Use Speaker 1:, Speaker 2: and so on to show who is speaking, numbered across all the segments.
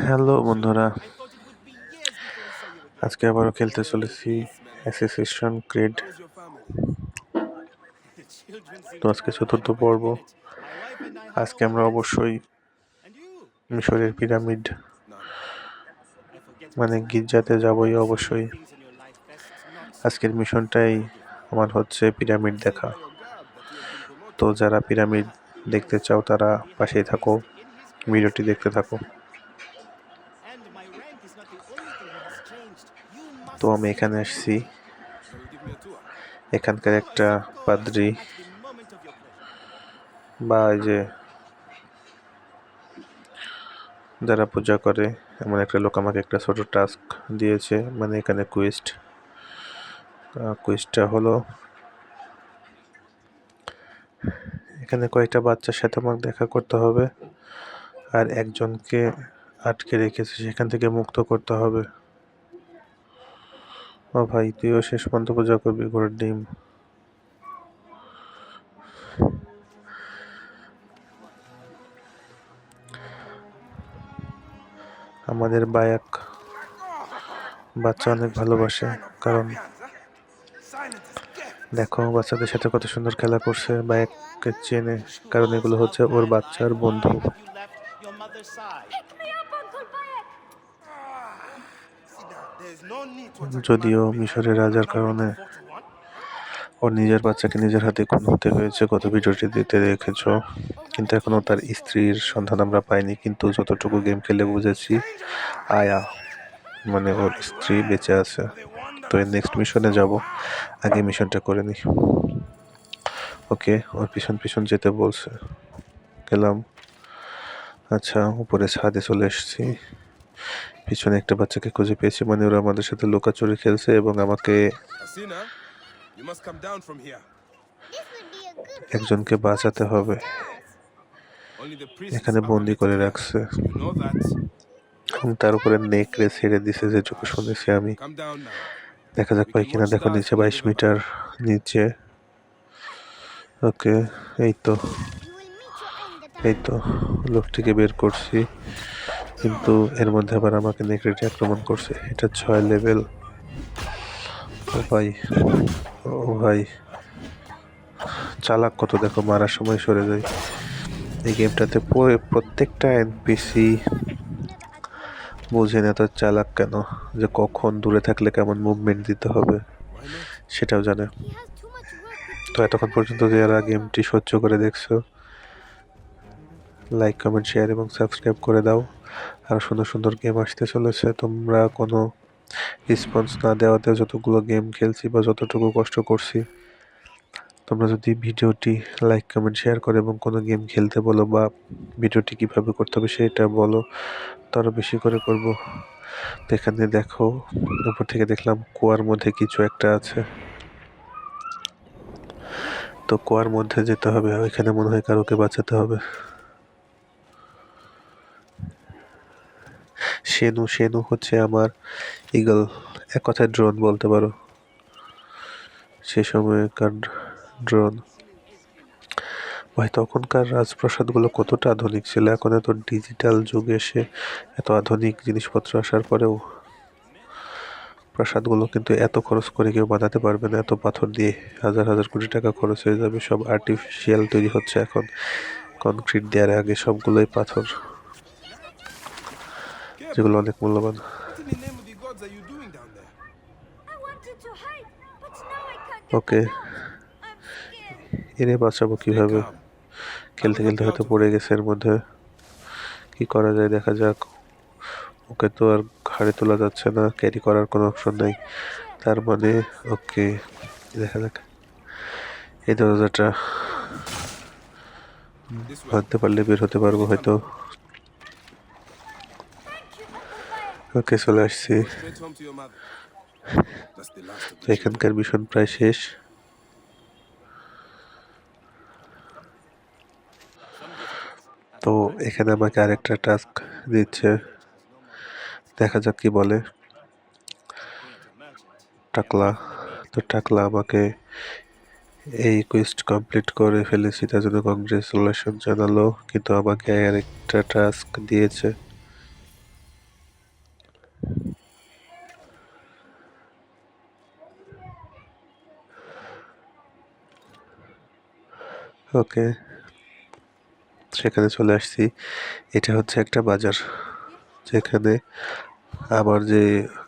Speaker 1: Hello বন্ধুরা, আজকে আবারও খেলতে চলেছি অ্যাসোসিয়েশন ক্রেড তো আজকে চতুর্থ পর্ব। আজকে আমরা অবশ্যই মিশরের পিরামিড মানে গির্জাতে যাবই অবশ্যই। আজকের মিশনটাই আমার হচ্ছে পিরামিড দেখা। তো যারা পিরামিড দেখতে চাও তারা পাশেই থাকো, ভিডিওটি দেখতে থাকো। তো আমি এখানে আসছি। এখানকার একটা পাদ্রি। বা যে যারা পূজা করে, এমন একটা লোক আমাকে একটা ছোট টাস্ক দিয়েছে। মানে এখানে কুইস্ট কুইস্টটা হলো, এখানে কয়েকটা বাচ্চার সাথে আমাকে দেখা করতে হবে। আর একজনকে আটকে রেখেছে, সেখান থেকে মুক্ত করতে হবে। ও ভাই, তুইও শেষ পর্যন্ত পূজা করবি, ঘোড়ার ডিম। আমাদের বায়াক বাচ্চা অনেক ভালোবাসে, কারণ দেখো, বাচ্চাদের সাথে কত সুন্দর খেলা করছে, বায়াককে চেনে, কারণ এগুলো হচ্ছে ওর বাচ্চার বন্ধু। যদিও মিশরের রাজার কারণে ওর নিজের বাচ্চাকে নিজের হাতে খুন হতে হয়েছে, গত ভিডিওটি দিতে দেখেছ। কিন্তু এখনও তার স্ত্রীর সন্ধান আমরা পাইনি, কিন্তু যতটুকু গেম খেলে বুঝেছি, আয়া মানে ওর স্ত্রী বেঁচে আছে। তো এর নেক্সট মিশনে যাব। আগে মিশনটা করে নিই। ওকে, ওর পিছন পিছন যেতে বলছে। গেলাম। আচ্ছা উপরে ছাদে চলে এসেছি। পিছনে একটা বাচ্চাকে খুঁজে পেয়েছি মানে ওরা আমাদের সাথে লুকাচুরি খেলছে এবং আমাকে. একজনকে বাঁচাতে হবে। এখানে বন্দি করে রাখছে। তার উপরে নেকড়ে ছেড়ে দিছে যেটুকু শুনেছি আমি. দেখা যাক পাই কিনা দেখো নিচে বাইশ মিটার নিচে। ওকে এই তো। এই তো লোকটিকে বের করছি। কিন্তু এর মধ্যে আবার আমাকে নেকড়েটি আক্রমণ করছে। এটা ছয় লেভেল ও ভাই ও ভাই। চালাক কত দেখো, মারার সময় সরে যায়। এই গেমটাতে প্রত্যেকটা এনপিসি বোঝে না তো চালাক কেন, যে কখন দূরে থাকলে কেমন মুভমেন্ট দিতে হবে, সেটাও জানে। তো এতক্ষণ পর্যন্ত যারা গেমটি সহ্য করে দেখছ লাইক কমেন্ট শেয়ার এবং সাবস্ক্রাইব করে দাও। আর সুন্দর সুন্দর গেম আসতে চলেছে। তোমরা কোনো রেসপন্স না দেওয়াতে যতগুলো গেম খেলছি বা যতটুকু কষ্ট করছি, তোমরা যদি ভিডিওটি লাইক কমেন্ট শেয়ার করো এবং কোনো গেম খেলতে বলো বা ভিডিওটি কীভাবে করতে হবে সেটা বলো, তো আরও বেশি করে করব। এখানে দেখো, উপর থেকে দেখলাম কুয়ার মধ্যে কিছু একটা আছে। তো কুয়ার মধ্যে যেতে হবে ওইখানে মনে হয় কারোকে বাঁচাতে হবে। শেনু সেনু হচ্ছে আমার ইগল এক কথায় ড্রোন বলতে পারো। সে সময়কার ড্রোন ভাই, তখনকার রাজপ্রাসাদগুলো কতটা আধুনিক ছিল। এখন এত ডিজিটাল যুগে এসে এত আধুনিক জিনিসপত্র আসার পরেও প্রাসাদগুলো কিন্তু এত খরচ করে কেউ বানাতে পারবে না। এত পাথর দিয়ে হাজার হাজার কোটি টাকা খরচ হয়ে যাবে। সব আর্টিফিশিয়াল তৈরি হচ্ছে এখন। কনক্রিট দেওয়ার আগে সবগুলোই পাথর। যেগুলো অনেক মূল্যবান। ওকে. এনে বাঁচাবো কীভাবে. খেলতে খেলতে হয়তো পড়ে গেছে এর মধ্যে। কি করা যায় দেখা যাক। ওকে তো আর ঘাড়ে তোলা যাচ্ছে না ক্যারি করার কোনো অপশন নাই। তার মানে ওকে দেখা যাক। এই দরজাটা। ভাঙতে পারলে বের হতে পারব হয়তো। ওকে, চলে আসছি। এখানকার মিশন প্রায় শেষ। তো এখানে আমাকে আরেকটা টাস্ক দিচ্ছে। দেখা যাক কি বলে। টাকলা। তো টাকলা, আমাকে এই কুইস্ট কমপ্লিট করে ফেলেছি। তার জন্য কংগ্রেচুলেশন জানালো। কিন্তু আমাকে আরেকটা টাস্ক দিয়েছে। ওকে, সেখানে চলে আসছি। এটা হচ্ছে একটা বাজার, যেখানে আমার যে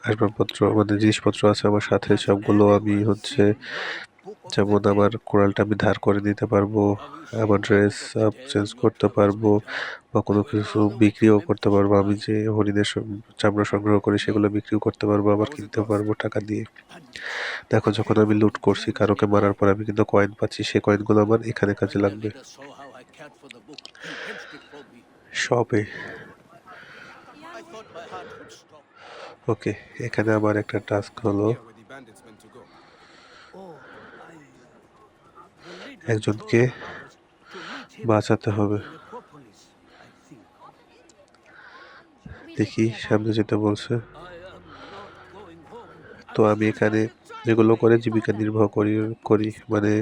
Speaker 1: আসবাবপত্র মানে জিনিসপত্র আছে আমার সাথে, সবগুলো আমি হচ্ছে যেমন আমার কোরালটা আমি ধার করে নিতে পারব, আমার ড্রেস আপ চেঞ্জ করতে পারব, বা কোনো কিছু বিক্রিও করতে পারব, আমি যে হরিণের চামড়া সংগ্রহ করি সেগুলো বিক্রিও করতে পারব, আবার কিনতে পারব টাকা দিয়ে দেখো, যখন আমি লুট করছি কারোকে মারার পর আমি কিন্তু কয়েন পাচ্ছি সেই কয়েনগুলো আমার এখানে কাজে লাগবে
Speaker 2: stop.
Speaker 1: ওকে এখানে আমার একটা টাস্ক হলো একজনকে বাঁচাতে হবে. দেখি সামনে যেতে বলছে. তো আমি এখানে এগুলো করে জীবিকা নির্বাহ করি করি মানে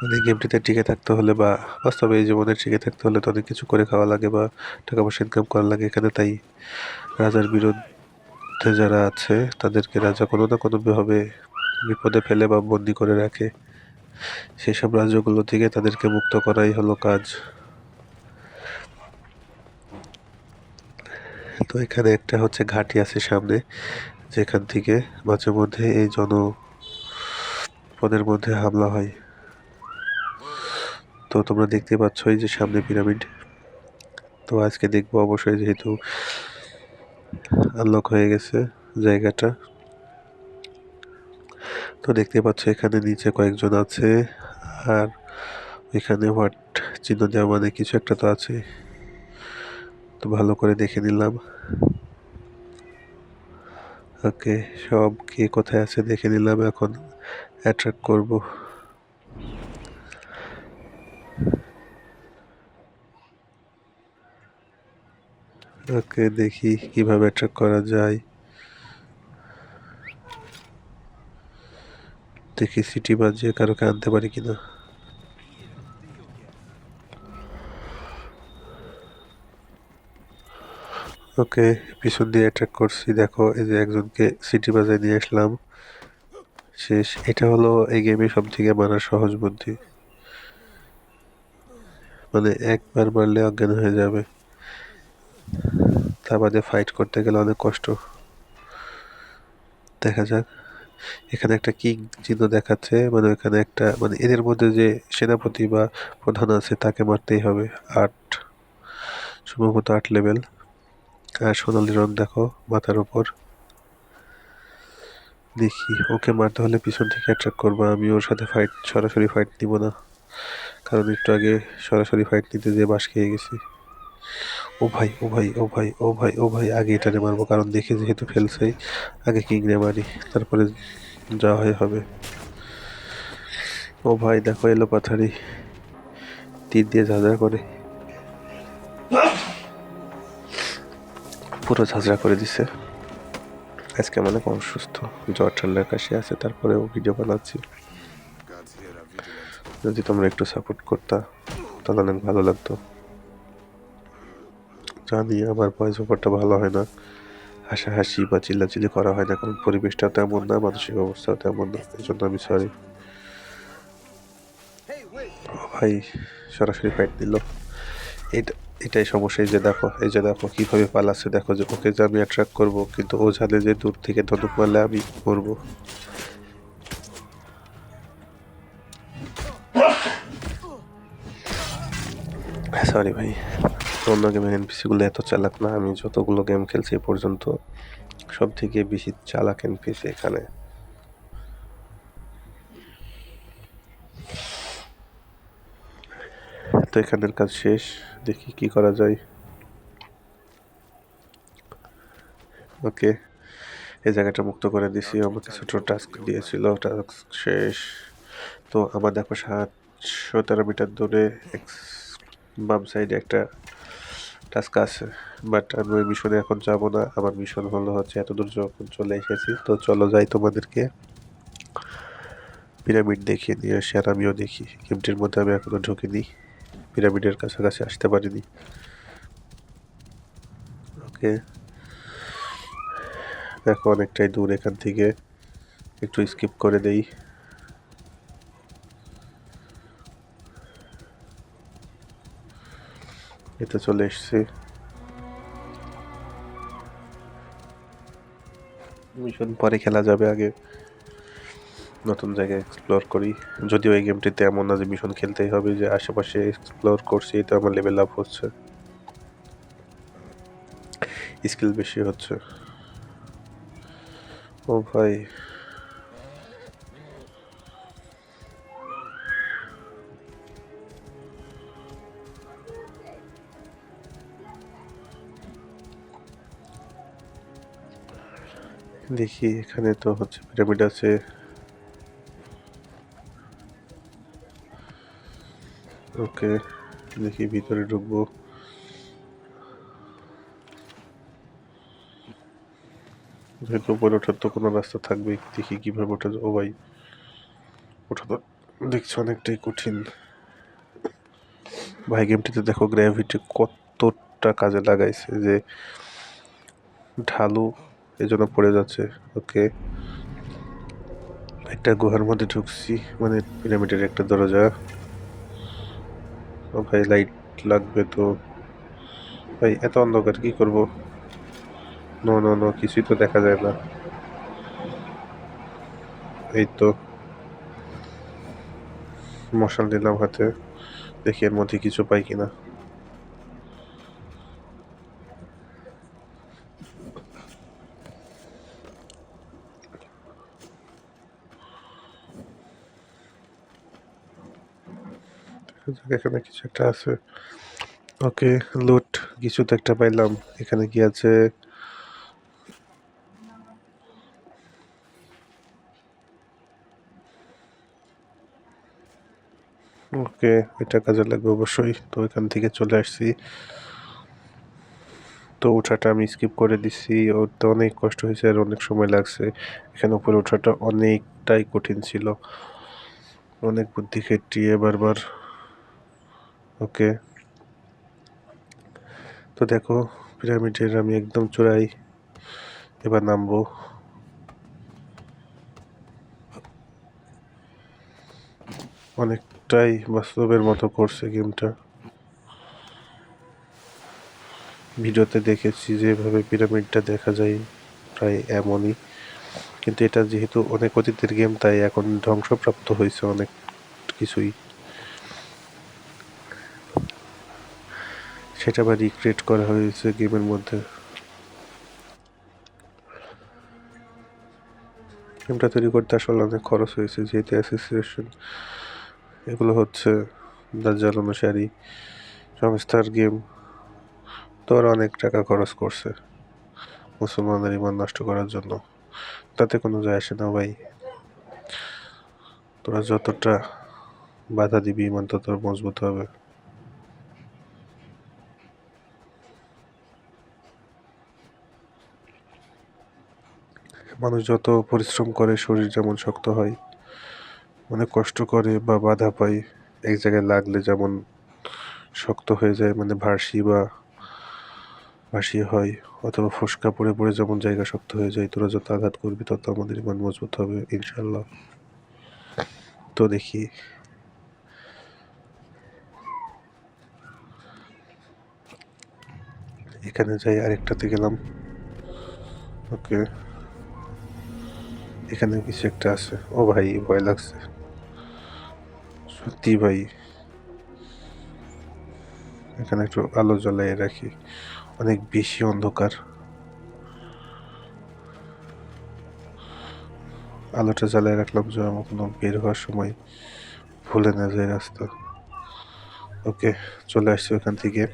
Speaker 1: মানে গেমটিতে টিকে থাকতে হলে বা বাস্তবে এই জীবনে টিকে থাকতে হলে তো অনেক কিছু করে খাওয়া লাগে বা টাকা পয়সা ইনকাম করা লাগে এখানে, তাই রাজার বিরুদ্ধে যারা আছে, তাদেরকে রাজা কোনো না কোনোভাবে বিপদে ফেলে বা বন্দি করে রাখে। সেসব রাজ্যগুলো থেকে তাদেরকে মুক্ত করাই হলো কাজ। তো এখানে একটা হচ্ছে ঘাঁটি আছে সামনে, যেখান থেকে মাঝে মধ্যে এই জনপদের মধ্যে হামলা হয়। তো তোমরা দেখতে পাচ্ছ এই যে সামনে পিরামিড। তো আজকে দেখব অবশ্যই যেহেতু আনলক হয়ে গেছে জায়গাটা। তো দেখতে পাচ্ছ এখানে নিচে কয়েকজন আছে আর এখানে হোয়াট চিহ্ন দেওয়া মানে কিছু একটা তো আছে। তো ভালো করে দেখে নিলাম। ওকে সব কে কোথায় আছে দেখে নিলাম। এখন অ্যাট্রাক্ট করব। ওকে দেখি কীভাবে অ্যাট্রাক্ট করা যায়। দেখি সিটি বাজিয়ে কারোকে আনতে পারি কিনা। ওকে, পিছন দিয়ে অ্যাটাক করছি। দেখো, এই যে একজনকে সিটি বাজায় নিয়ে আসলাম। শেষ। এটা হলো এই গেমে সব থেকে মারার সহজ বুদ্ধি। মানে একবার মারলে অজ্ঞান হয়ে যাবে। তা বাদে ফাইট করতে গেলে অনেক কষ্ট। দেখা যাক। এখানে একটা কিং চিহ্ন দেখাচ্ছে মানে এখানে একটা মানে এদের মধ্যে যে সেনাপতি বা প্রধান আছে, তাকে মারতেই হবে। আট, সম্ভবত আট লেভেল আর সোনালি রং দেখো, মাথার ওপর দেখি, ওকে মারতে হলে পিছন থেকে অ্যাট্রাক্ট করব। আমি ওর সাথে ফাইট সরাসরি ফাইট নিব না। কারণ একটু আগে সরাসরি ফাইট নিতে যেয়ে বাস খেয়ে গেছি। ও ভাই ও ভাই ও ভাই ও ভাই ও ভাই, আগে এটারে মারবো, কারণ দেখে যেহেতু ফেলছেই আগে কিংড়ে মারি, তারপরে যা হয় হবে। ও ভাই, দেখো এলো পাথারি, তীর দিয়ে ঝাঁঝরা করে। পুরো ঝাঁঝরা করে দিছে। আজকে মানে কম সুস্থ, জ্বর ঠান্ডার কাশি আছে, তারপরেও ভিডিও বানাচ্ছি. যদি তোমরা একটু সাপোর্ট করতা, তাহলে অনেক ভালো লাগতো। জানি আমার ভয়েস ওভারটা ভালো হয় না। হাসাহাসি বা চিল্লাচিল্লি করা হয় না, কারণ পরিবেশটা তেমন না, মানসিক অবস্থাও তেমন না এই জন্য আমি সরি ভাই, সরাসরি ফাইট দিল। এটা, এটাই সমস্যা, এই যে দেখো, এই যে দেখো, কীভাবে পালাচ্ছে, দেখো যে ওকে যে আমি অ্যাট্রাক্ট করব, কিন্তু ও জানে যে দূর থেকে ধনুক মারলে আমি মরবো। সরি ভাই। অন্য গেমের এনপিসিগুলো এত চালাক না, আমি যতগুলো গেম খেলছি এ পর্যন্ত সব থেকে বেশি চালাক এনপিসি এখানে। তো এখানের কাজ শেষ, দেখি কি করা যায়। ওকে, এই জায়গাটা মুক্ত করে দিছি, আমাকে ছোট টাস্ক দিয়েছিল, টাস্ক শেষ। তো আমার দেখো সাতশো তেরো মিটার দূরে বাম সাইডে একটা টাস্ক আছে বাট আমি ওই মিশনে এখন যাব না। আমার মিশন হলো হচ্ছে এত দূর যখন চলে এসেছি, তো চলো যাই তোমাদেরকে পিরামিড দেখিয়ে নিয়ে আসি, আর আমিও দেখি। গেমটির মধ্যে আমি এখনও ঢুকিনি পিরামিডের কাছাকাছি আসতে পারিনি। ওকে দেখো, অনেকটাই দূর এখান থেকে। একটু স্কিপ করে দেই এতে চলে এসেছি। মিশন পরে খেলা যাবে আগে। নতুন জায়গায় এক্সপ্লোর করি। যদিও এই গেমটিতে এমন না যে মিশন খেলতেই হবে, যে আশেপাশে এক্সপ্লোর করছি তো আমার লেভেল আপ হচ্ছে। স্কিল বেশি হচ্ছে। ও ভাই। দেখি, এখানে তো হচ্ছে পিরামিড আছে। ওকে, দেখি ভিতরে ঢুকবো। যেহেতু উপরে ওঠার তো কোনো রাস্তা থাকবে দেখি কীভাবে ওঠা। ও ভাই, ওঠা তো দেখছি অনেকটাই কঠিন। ভাই গেমটিতে দেখো গ্র্যাভিটি কতটা কাজে লাগাইছে যে ঢালু এজন্য পড়ে যাচ্ছে। ওকে। একটা গুহার মধ্যে ঢুকছি মানে পিরামিডের একটা দরজা। ও ভাই লাইট লাগবে তো। ভাই, এত অন্ধকার, কি করব? নো নো নো কিছুই তো দেখা যায় না। এই তো। মশাল নিলাম হাতে। দেখি এর মধ্যে কিছু পাই কিনা। এখানে কিছু একটা আছে। ওকে লুট কিছু তো একটা পাইলাম। এখানে কি আছে? ওকে, এটা কাজে লাগবে অবশ্যই। তো এখান থেকে চলে আসছি। তো ওঠাটা আমি স্কিপ করে দিছি। ওর তো অনেক কষ্ট হয়েছে আর অনেক সময় লাগছে। এখানে উপরে ওঠাটা অনেকটাই কঠিন ছিল। অনেক বুদ্ধি খেটিয়ে বারবার ওকে। তো দেখো, পিরামিডের আমি একদম চূড়াই। এবার নামবো। অনেকটাই বাস্তবের মতো করছে গেমটা। ভিডিওতে দেখেছি যেভাবে পিরামিডটা দেখা যায় প্রায় এমনই। কিন্তু এটা যেহেতু অনেক অতীতের গেম, তাই এখন ধ্বংসপ্রাপ্ত হয়েছে অনেক কিছুই। সেটা আবার রিক্রিয়েট করা হয়েছে গেমের মধ্যে। গেমটা তৈরি করতে আসলে অনেক খরচ হয়েছে, যেহেতু অ্যাসোসিয়েশন এগুলো হচ্ছে দাজ্জাল অনুসারী সংস্থার গেম। তো ওরা অনেক টাকা খরচ করছে মুসলমানদের ইমান নষ্ট করার জন্য। তাতে কোনো যায় আসে না ভাই। তোরা যতটা বাধা দিবি ইমান, তত মজবুত হবে। মানুষ যত পরিশ্রম করে, শরীর যেমন শক্ত হয় অনেক কষ্ট করে বা বাধা পায়, এক জায়গায় লাগলে যেমন শক্ত হয়ে যায় মানে ভার্সি বা ভাসি হয়, অথবা ফোসকা পড়ে পড়ে যেমন জায়গা শক্ত হয়ে যায়, তোরা যত আঘাত করবি তত আমাদের ইমান মজবুত হবে ইনশাল্লাহ তো দেখি। এখানে যাই, আরেকটাতে গেলাম। ওকে। এখানে কিছু একটা আছে। ও ভাই, ভয় লাগছে। সত্যি ভাই। এখানে একটু আলো জ্বালিয়ে রাখি। অনেক বেশি অন্ধকার। আলোটা জ্বালিয়ে রাখলাম যে আমার কোনো বের হওয়ার সময় ভুলে না যায় রাস্তা। ওকে, চলে আসছি ওখান থেকে।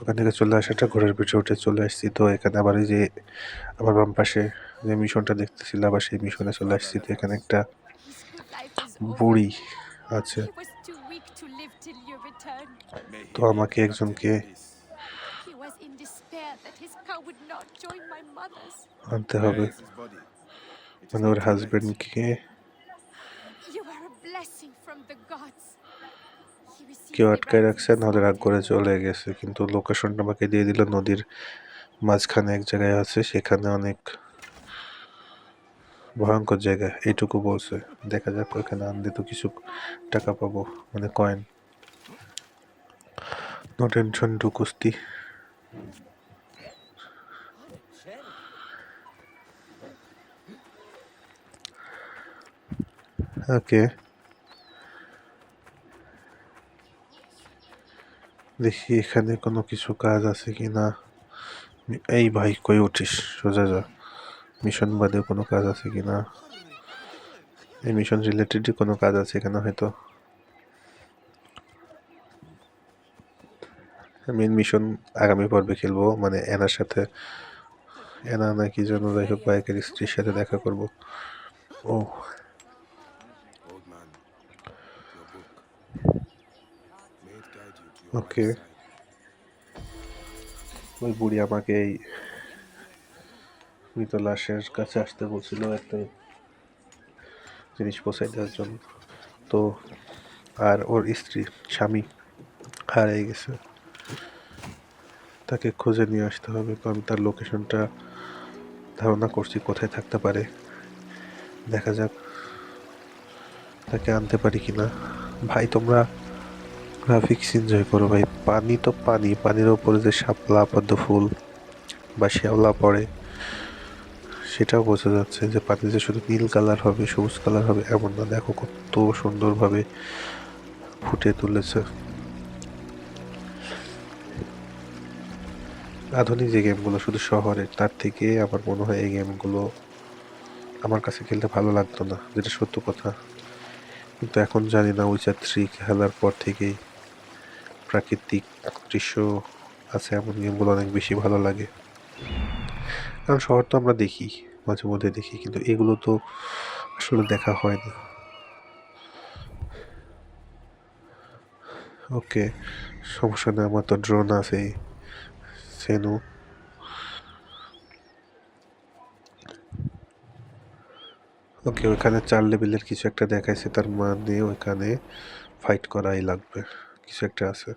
Speaker 1: ওখান থেকে চলে আসাটা ঘোড়ার পিঠে উঠে চলে আসছি। তো এখানে আবার এই যে আমার বাম পাশে যে মিশনটা দেখতেছিল আবার সেই মিশনে চলে আসছি এখানে একটা বুড়ি আছে। তো আমাকে একজনকে আনতে হবে। মানে ওর হাজবেন্ডকে কেউ আটকায় রাখছে, নাহলে রাগ করে চলে গেছে। কিন্তু লোকেশনটা আমাকে দিয়ে দিল, নদীর মাঝখানে এক জায়গায় আছে, সেখানে অনেক ভয়ঙ্কর জায়গা, এইটুকু বলছে। দেখা যাক ওখানে আনলে তো কিছু টাকা পাবো মানে কয়েন টেনশন টু কুস্তি. ওকে। দেখি এখানে কোনো কিছু কাজ আছে কি না এই ভাই কই উঠিস? সোজা যা। মিশন বাদে কোনো কাজ আছে কি না এই মিশন রিলেটেডই কোনো কাজ আছে এখানে হয়তো? মেন মিশন আগামী পর্বে খেলব মানে এনার সাথে, এনা নাকি যেন, যাই হোক বাইকের স্ত্রীর সাথে দেখা করব। ও।
Speaker 3: Side.
Speaker 1: ওই বুড়ি আমাকে এই মৃত লাশের কাছে আসতে বলছিল একটা জিনিস পৌঁছাই দেওয়ার জন্য। তো আর ওর স্ত্রী, স্বামী হারিয়ে গেছে। তাকে খুঁজে নিয়ে আসতে হবে। তো আমি তার লোকেশনটা ধারণা করছি কোথায় থাকতে পারে। দেখা যাক তাকে আনতে পারি কিনা। ভাই, তোমরা গ্রাফিক্স এনজয় করো ভাই। পানি তো পানি, পানির ওপরে যে শাপলা পদ্ম ফুল বা শ্যাওলা পড়ে। সেটাও বোঝা যাচ্ছে যে পানি যে শুধু নীল কালার হবে, সবুজ কালার হবে এমন না। দেখো কত সুন্দরভাবে ফুটে তুলেছে। আধুনিক যে গেমগুলো, শুধু শহরের, তার থেকে আমার মনে হয় এই গেমগুলো আমার কাছে খেলতে ভালো লাগতো না, যেটা সত্য কথা। কিন্তু এখন জানি না উইচার থ্রি খেলার পর থেকেই প্রাকৃতিক দৃশ্য আছে, এমন গেমগুলো অনেক বেশি ভালো লাগে। কারণ শহর তো আমরা দেখি, মাঝে মধ্যে দেখি, কিন্তু এগুলো তো আসলে দেখা হয় না ওকে, সমস্যা নেই, আমার তো ড্রোন আছে, সেনু। ওকে, ওইখানে চার লেভেলের কিছু একটা দেখাইছে, তার মানে ওইখানে ফাইট করাই লাগবে, কিছু একটা আছে।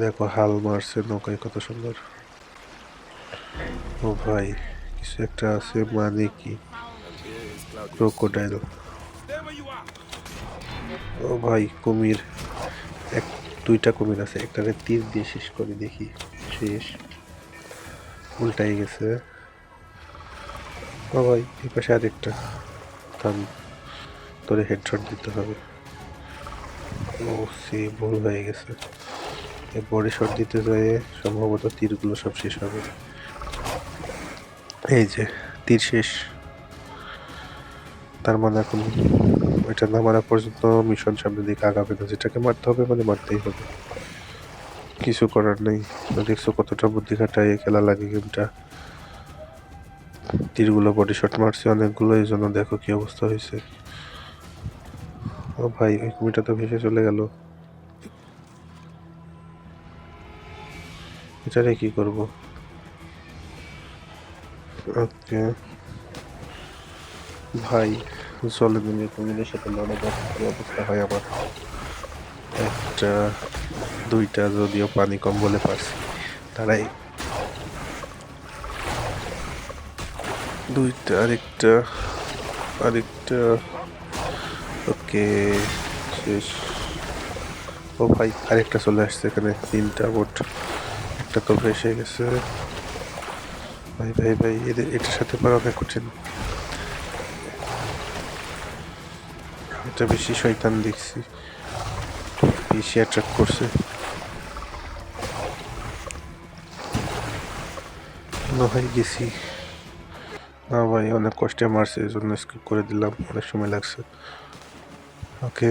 Speaker 1: দেখো, হাল মারছে, নৌকায় কত সুন্দর। ও ভাই, কিছু একটা আছে মানে কি. ক্রোকোডাইল. ও ভাই, কুমির। এক, দুইটা কুমির আছে, একটারে তীর দিয়ে শেষ করে দেখি। শেষ। উল্টাই গেছে। ও ভাই, এই পাশে আরেকটা। থাম, তোরে হেডশট দিতে হবে। ও, সে ভুল হয়ে গেছে। বডি শট দিতে যায় সম্ভবত তীরগুলো সব শেষ হবে। এই যে, তীর শেষ। তার মানে এখন এটা না মারা পর্যন্ত মিশন সামনের দিকে আগাবে না। যেটাকে মারতে হবে মানে মারতেই হবে। কিছু করার নেই। দেখছ কতটা বুদ্ধি খাটায় খেলা লাগে গেমটা। তীরগুলো বডি শট মারছে অনেকগুলো, এই জন্য দেখো কি অবস্থা হয়েছে। ও ভাই ওই কুমিটা তো ভেসে চলে গেল। এটারে কি করব? ওকে। ভাই জলে নেমে কুমিরের সাথে লড়ে দেখার অবস্থা হয় আমার। একটা, দুইটা যদিও পানি কম বলে পারছি তারাই দুইটা, আরেকটা আরেকটা। ওকে, শেষ। ও ভাই, আরেকটা চলে আসছে এখানে, তিনটা বোট। একটা তো ভেসে গেছে। ভাই ভাই ভাই, এদের, এটার সাথে পারা অনেক কঠিন এটা বেশি শয়তান দেখছি। বেশি অ্যাট্রাক্ট করছে। না ভাই, গেছি। না ভাই, অনেক কষ্টে মারছে এই জন্য স্কিপ করে দিলাম, অনেক সময় লাগছে। ওকে।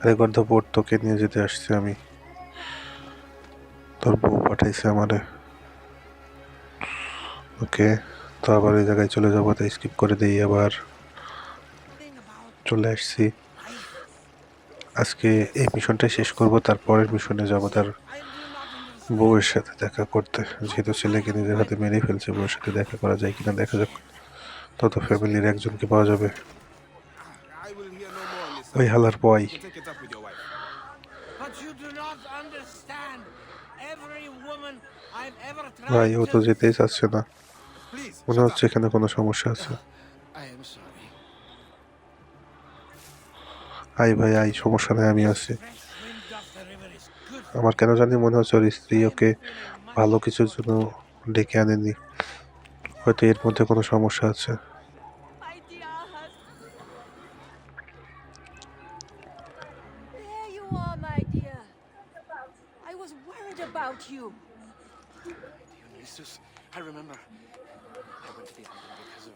Speaker 1: আরে গর্ধ বোর্ড তোকে নিয়ে যেতে আসছে আমি। তোর বউ পাঠাইছে আমারে। ওকে, তো আবার ওই জায়গায় চলে যাব, তাই স্কিপ করে দিই আবার। চলে আসছি। আজকে এই মিশনটা শেষ করব, তারপরের মিশনে যাব তার বউয়ের সাথে দেখা করতে। যেহেতু ছেলেকে নিজের হাতে মেরে ফেলছে, বউয়ের সাথে দেখা করা যায় কিনা দেখা যাক। তত ফ্যামিলির একজনকে পাওয়া যাবে. ওই হালার বয় ভাই, ও তো যেতেই চাচ্ছে না। মনে হচ্ছে এখানে কোনো সমস্যা আছে। আই ভাই আই সমস্যা নাই, আমি আছি। আমার কেন জানি মনে হচ্ছে ওর স্ত্রী ওকে ভালো কিছুর জন্য ডেকে আনেনি। হয়তো এর মধ্যে কোনো সমস্যা আছে।
Speaker 4: You.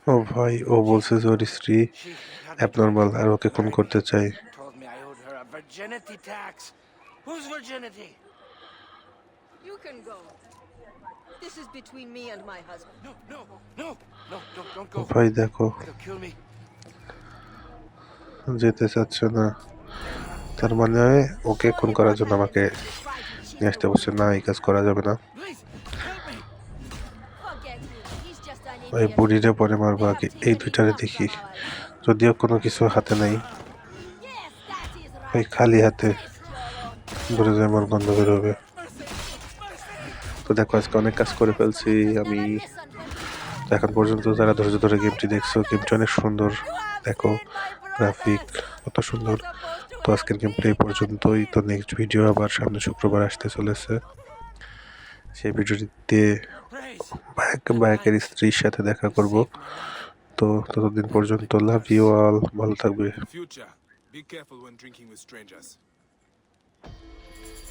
Speaker 1: ও ভাই ও বলছে যে ওর স্ত্রী অ্যাবনর্মাল আর ওকে খুন করতে চাই। ভাই দেখো। যেতে চাচ্ছ না। তার মানে ওকে খুন করার জন্য আমাকে নিয়ে আসতে বসছে না এই কাজ করা যাবে না। ওই. বুড়িরে পরে মারবো আগে, এই দুইটারে দেখি. যদিও কোনো কিছু হাতে নাই. ওই খালি হাতে ঘুরে যায় আমার গন্ধ বেরোবে তো দেখো, আজকে অনেক কাজ করে ফেলছি আমি এখন পর্যন্ত যারা ধৈর্য ধরে গেমটি দেখছ, গেমটি অনেক সুন্দর দেখো, গ্রাফিক কত সুন্দর তো আজকের গেম প্লে পর্যন্তই তো নেক্সট ভিডিও আবার সামনে শুক্রবার আসতে চলেছে সেই ভিডিওটিতে
Speaker 2: ব্যাক
Speaker 1: বায়াক বায়াকের স্ত্রীর সাথে দেখা করব। তো ততদিন পর্যন্ত লাভ ইউ অল ভালো থাকবে।